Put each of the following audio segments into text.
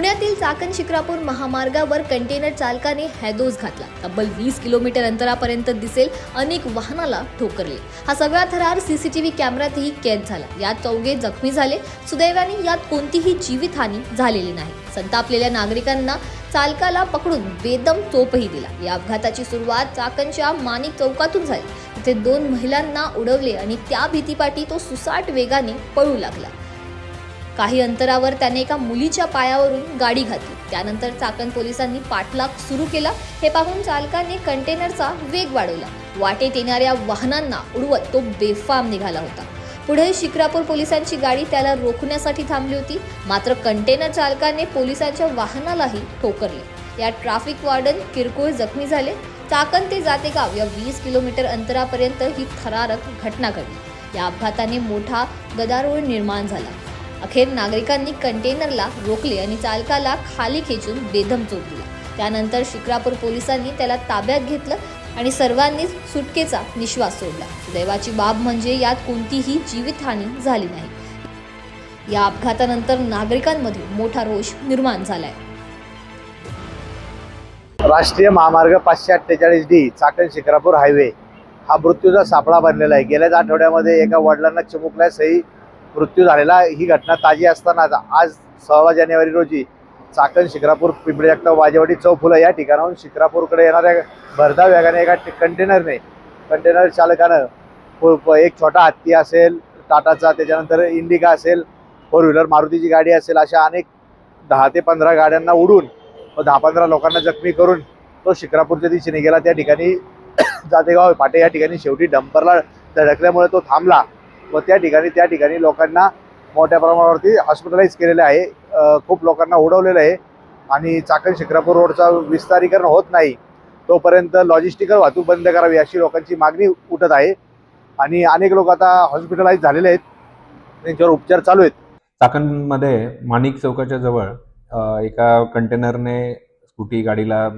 पुण्यातील चाकण शिक्रापूर महामार्गावर कंटेनर चालकाने हॅदोस घातला. तब्बल वीस किलोमीटर अंतरापर्यंत दिसेल अनेक वाहनाला ठोकरले. हा सगळा थरार सीसीटीव्ही कॅमेऱ्यातही कैद झाला. यात चौघे जखमी झाले. सुदैवाने यात कोणतीही जीवितहानी झालेली नाही. संतापलेल्या नागरिकांना चालकाला पकडून बेदम चोपही दिला. या अपघाताची सुरुवात चाकणच्या माणिक चौकातून झाली. तिथे दोन महिलांना उडवले आणि त्या भीतीपाठी तो सुसाट वेगाने पळू लागला. काही अंतरावर त्याने एका मुलीच्या पायावरून गाडी घातली. त्यानंतर चाकण पोलिसांनी पाठलाग सुरू केला. हे पाहून चालकाने कंटेनरचा वेग वाढवला. वाटेत येणाऱ्या वाहनांना उडवत तो बेफाम निघाला होता. पुढे शिक्रापूर पोलिसांची गाडी त्याला रोखण्यासाठी थांबली होती. मात्र कंटेनर चालकाने पोलिसांच्या वाहनालाही ठोकरले. या ट्रॅफिक वॉर्डन किरकोळ जखमी झाले. चाकण ते जातेगाव या वीस किलोमीटर अंतरापर्यंत ही थरारक घटना घडली. या अपघाताने मोठा गदारोळ निर्माण झाला. अखेर नागरिकांनी कंटेनरला रोखले आणि चालकाला खाली खेचून बेदम चोप दिला त्यानंतर शिक्रापूर पोलिसांनी त्याला ताब्यात घेतलं आणि सर्वांनीच सुटकेचा निश्वास सोडला. दैवाची बाब म्हणजे यात कोणतीही जीवितहानी झाली नाही. या अपघातानंतर नागरिकांमध्ये मोठा रोष निर्माण झालाय. राष्ट्रीय महामार्ग पाचशे अठ्ठेचाळीस डी चाकण शिक्रापूर हायवे. हा मृत्यूचा सापळा बनलेला आहे. गेल्याच आठवड्यामध्ये एका वडिलांना चिमुकल्यासही मृत्यू झालेला ही घटना ताजी असताना आज सोळा जानेवारी रोजी चाकण शिक्रापूर पिंपरी जगताप वाजेवाडी चौफुलं या ठिकाणाहून शिक्रापूरकडे येणाऱ्या भरधाव वेगाने एका कंटेनरने कंटेनर चालकानं प- एक छोटा हत्ती असेल टाटाचा त्याच्यानंतर इंडिका असेल फोर व्हीलर मारुतीची गाडी असेल अशा अनेक दहा ते पंधरा गाड्यांना उडून व दहा पंधरा लोकांना जखमी करून तो शिक्रापूरच्या दिशेने गेला. त्या ठिकाणी जातेगाव पाटे या ठिकाणी शेवटी डंपरला धडकल्यामुळे तो थांबला. व त्या ठिकाणी त्या ठिकाणी लोकांना मोठ्या प्रमाणावरती हॉस्पिटलाइज केलेलं आहे. खूप लोकांना उडवलेलं आहे आणि चाकण शिक्रापूर रोडचा विस्तारीकरण होत नाही. तोपर्यंत लॉजिस्टिकल वाहतूक बंद करावी अशी लोकांची मागणी उठत आहे आणि अनेक लोक आता हॉस्पिटलाइज झालेले आहेत. त्यांच्यावर उपचार चालू आहेत. चाकणमध्ये माणिक चौकाच्या जवळ एका कंटेनरने स्कूटी गाडीला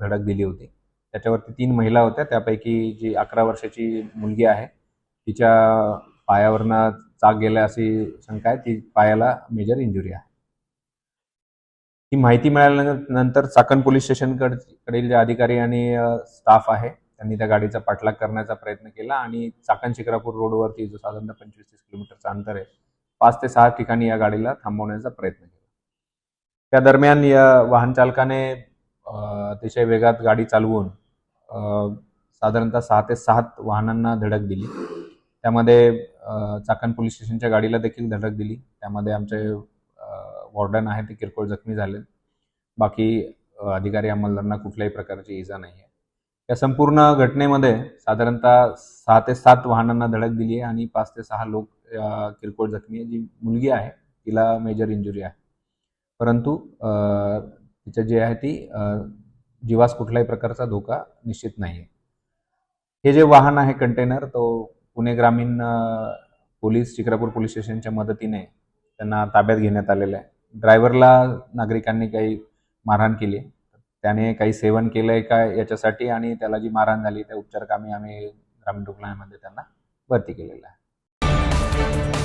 धडक दिली होती. त्याच्यावरती तीन महिला होत्या. त्यापैकी जी अकरा वर्षाची मुलगी आहे तिच्या पायावरनं चाक गेल्या अशी शंका आहे. ती पायाला मेजर इंजुरी आहे. ही माहिती मिळाल्यानंतर चाकण पोलीस स्टेशनकडील जे अधिकारी आणि स्टाफ आहे त्यांनी त्या गाडीचा पाठलाग करण्याचा प्रयत्न केला आणि चाकण शिक्रापूर रोडवरती जो साधारणतः पंचवीस तीस किलोमीटरचा अंतर आहे पाच ते सहा ठिकाणी या गाडीला थांबवण्याचा प्रयत्न केला. त्या दरम्यान या वाहन चालकाने अतिशय वेगात गाडी चालवून साधारणतः सहा ते सात वाहनांना धडक दिली. त्यामध्ये चाकण पोलीस स्टेशनच्या गाडीला देखील धडक दिली. त्यामध्ये आमचे वॉर्डन आहे ते किरकोळ जखमी झाले बाकी अधिकारी अंमलदारांना कुठल्याही प्रकारची इजा नाही आहे. या संपूर्ण घटनेमध्ये साधारणतः सहा ते सात वाहनांना धडक दिली आहे आणि पाच ते सहा लोक किरकोळ जखमी आहे जी मुलगी आहे तिला मेजर इंजुरी आहे. परंतु तिच्या जी आहे ती जीवास कुठल्याही प्रकारचा धोका निश्चित नाही आहे हे जे वाहन आहे कंटेनर तो पुणे ग्रामीण पोलीस चिक्रापूर पोलीस स्टेशनच्या मदतीने त्यांना ताब्यात घेण्यात आलेलं आहे. ड्रायव्हरला नागरिकांनी काही मारहाण केली त्याने काही सेवन केलं आहे का याच्यासाठी आणि त्याला जी मारहाण झाली त्या उपचारकामी आम्ही ग्रामीण रुग्णालयामध्ये त्यांना भरती केलेलं आहे.